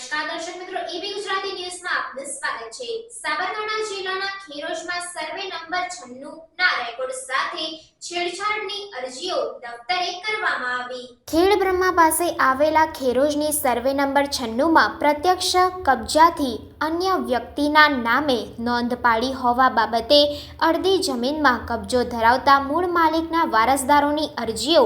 નમસ્કાર દર્શક મિત્રો એબી ગુજરાતી ન્યૂઝમાં આપનું સ્વાગત છે. સાબરકાંઠા જિલ્લાના ખેરોજમાં સર્વે નંબર 96 ના રેકોર્ડ સાથે છેડછાડની અરજીઓ દફતરે કરવામાં આવી. ખેડ બ્રહ્મા પાસે આવેલા ખેરોજની સર્વે નંબર છન્નુમાં પ્રત્યક્ષ કબજાથી અન્ય વ્યક્તિના નામે નોંધ પાડી હોવા બાબતે અડધી જમીનમાં કબજો ધરાવતા મૂળ માલિકના વારસદારોની અરજીઓ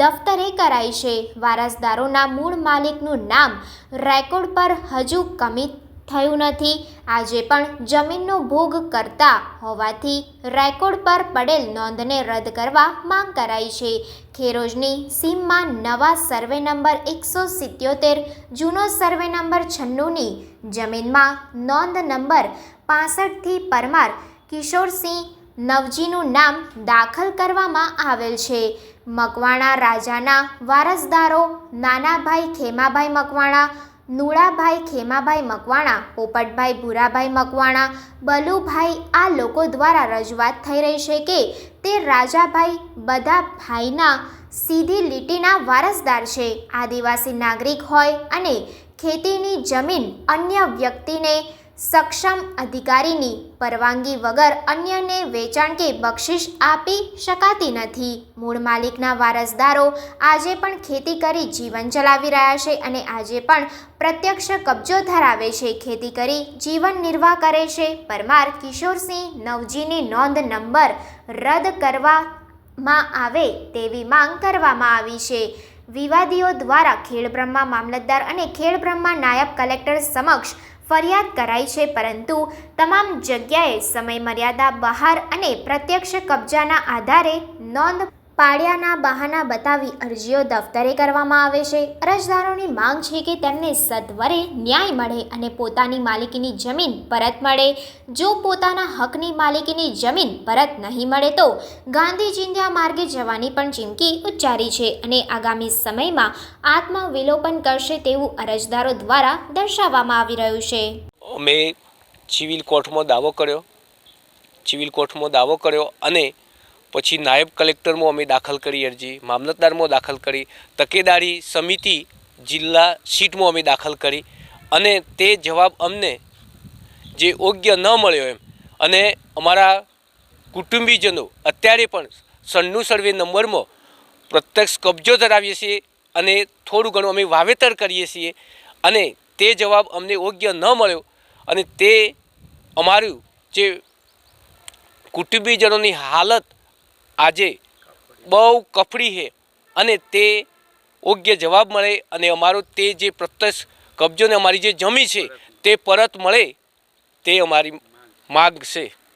દફતરે કરાઈ છે. વારસદારોના મૂળ માલિકનું નામ રેકોર્ડ પર હજુ કમિટ થયું નથી. આજે પણ જમીનનો ભોગ કરતા હોવાથી રેકોર્ડ પર પડેલ નોંધને રદ કરવા માંગ કરાઈ છે. ખેરોજની સીમમાં નવા સર્વે નંબર એકસો સિત્યોતેર, જૂનો સર્વે નંબર છન્નુંની જમીનમાં નોંધ નંબર પાસઠથી પરમાર કિશોરસિંહ નવજીનું નામ દાખલ કરવામાં આવેલ છે. મકવાણા રાજાના વારસદારો નાનાભાઈ ખેમાભાઈ મકવાણા નુળાભાઈ, ખેમાભાઈ મકવાણા, પોપટભાઈ, ભૂરાભાઈ મકવાણા, બલુભાઈ આ લોકો દ્વારા રજૂઆત થઈ રહી છે કે તે રાજાભાઈ બધા ભાઈના સીધી લીટીના વારસદાર છે. આદિવાસી નાગરિક હોય અને ખેતીની જમીન અન્ય વ્યક્તિને સક્ષમ અધિકારીની પરવાનગી વગર અન્યને વેચાણ કે બક્ષિસ આપી શકાતી નથી. મૂળ માલિકના વારસદારો આજે પણ ખેતી કરી જીવન ચલાવી રહ્યા છે અને આજે પણ પ્રત્યક્ષ કબજો ધરાવે છે. ખેતી કરી જીવન નિર્વાહ કરે છે. પરમાર કિશોરસિંહ નવજીની નોંધ નંબર રદ કરવામાં આવે તેવી માંગ કરવામાં આવી છે. વિવાદીઓ દ્વારા ખેડબ્રહ્મા મામલતદાર અને ખેડબ્રહ્મા નાયબ કલેક્ટર સમક્ષ ફરિયાદ કરાઈ છે પરંતુ તમામ જગ્યાએ સમય મર્યાદા બહાર અને પ્રત્યક્ષ કબજાના આધારે નોંધ પાડ્યાના બહાના બતાવી અરજીઓ દફતરે કરવામાં આવે છે. અરજદારોની માંગ છે કે તેમને સત્વરે ન્યાય મળે અને પોતાની માલિકીની જમીન પરત મળે. જો પોતાના હકની માલિકીની જમીન પરત નહીં મળે તો ગાંધી માર્ગે જવાની પણ ચીમકી ઉચ્ચારી છે અને આગામી સમયમાં આત્મવિલોપન કરશે તેવું અરજદારો દ્વારા દર્શાવવામાં આવી રહ્યું છે. અમે સિવિલ કોર્ટમાં દાવો કર્યો. સિવિલ કોર્ટમાં દાવો કર્યો અને પછી નાયબ કલેક્ટરમાં અમે દાખલ કરી અરજી, મામલતદારમાં દાખલ કરી, તકેદારી સમિતિ જિલ્લા સીટમાં અમે દાખલ કરી અને તે જવાબ અમને જે યોગ્ય ન મળ્યો એમ અને અમારા કુટુંબીજનો અત્યારે પણ સન્નુ સર્વે નંબરમાં પ્રત્યક્ષ કબજો ધરાવીએ છીએ અને થોડું ઘણું અમે વાવેતર કરીએ છીએ અને તે જવાબ અમને યોગ્ય ન મળ્યો અને તે અમારું જે કુટુંબીજનોની હાલત આજે બહુ કફડી છે અને તે યોગ્ય જવાબ મળે અને અમારો તે જે પ્રત્યક્ષ કબજો ને અમારી જે જમી છે તે પરત મળે તે અમારી માગ છે.